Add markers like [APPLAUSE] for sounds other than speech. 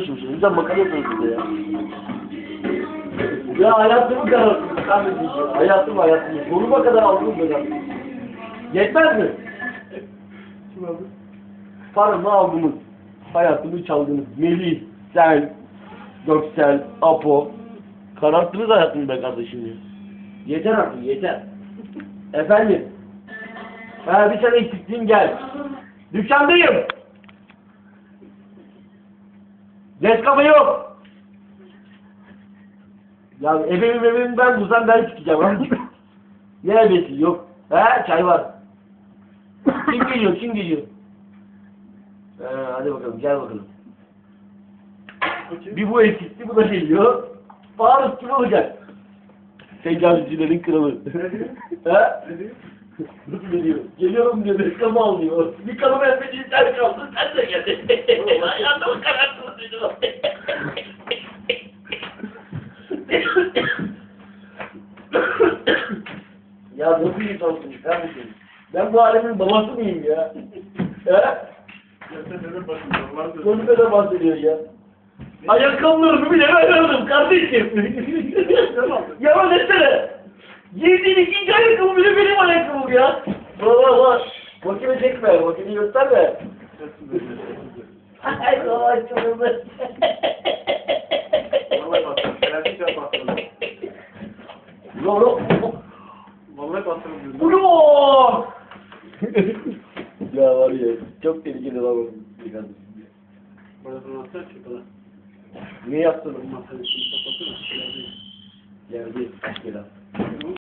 Sen bakıyorsunuz size ya. Ya hayatımı kararttınız kardeşim ya. Hayatım hayatım. Sonuma kadar aldınız böyle. Yetmez mi? Kim aldı? Paramı aldınız. Hayatımı çaldınız. Melih, sen, Göksel, Apo. Kararttınız hayatımı be kardeşim ya. Yeter artık yeter. Efendim. Ha bir sene eksikliğin gel. Dükkandayım. Nescafe yok. Ya ebeğim ebeğim ben bulsam ben çıkacağım. ha. [LAUGHS] ne ebesi yok. He çay var. Kim geliyor kim geliyor? He, hadi bakalım gel bakalım. Bir bu eksikti bu da geliyor. Faruk kim olacak? Tecavüzcülerin kralı. [LAUGHS] He? Nasıl geliyor? Geliyorum diyor, reklamı almıyor. Bir kanım elbette sen kaldın, sen de geldin. Hayatımı kararttın diyor. Ya nasıl insansın kardeşim? Ben bu alemin babası mıyım ya? He? Konuşma da bahsediyor ya. Ayakkabılarımı bile ben aldım kardeşim. Yalan etsene. Giydiğin ikinci ayakkabı bile benim ayakkabım ya. Valla valla. Makine çekme, makine gösterme. Çok hızlı. Vallahi bastırdım. Gerçekten bastırdım. Yo yo. Vallahi bastırdım. Ulo! ya var ya, çok tehlikeli lan bu. Burası nasıl çıktı? Ne yaptın? Masayı kapatsana. Geldi. Gel.